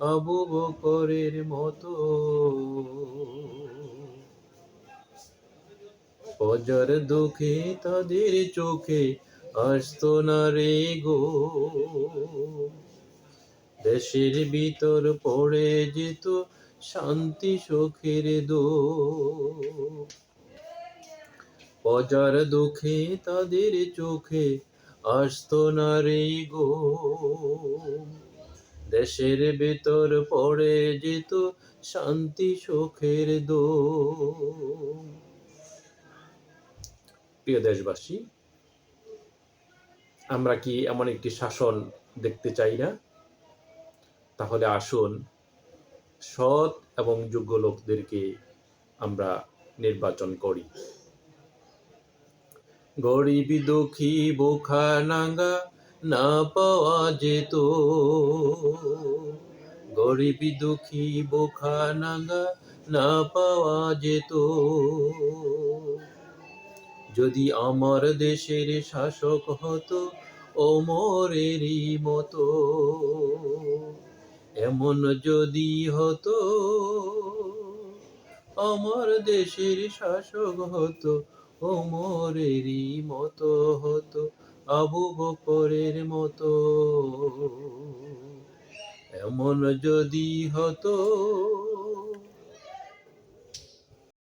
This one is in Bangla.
আবু বকরের মতো। অজার দুঃখে তাদের চোখে আসতো না রে গো। দেশের ভিতর পড়ে যেত শান্তি সুখের দো অজার দুঃখে তাদের চোখে আসতো না রে গো। দেশের ভেতর পড়ে যেত শান্তি, সুখের দো প্রিয় দেশবাসী, আমরা কি এমন একটি শাসন দেখতে চাই না? তাহলে আসুন, সৎ এবং যোগ্য লোকদেরকে আমরা নির্বাচন করি। গরিব দুঃখী বোখা নাঙ্গা না পাওয়া যেত। গরিব দুঃখী বোখা নাঙ্গা না পাওয়া যেত। যদি আমার দেশের শাসক হতো, ওমরেরই মতো। এমন যদি হতো, আমার দেশের শাসক হতো, ওমরেরই মতো হতো। আবু বকরের মতো। এমন যদি হতো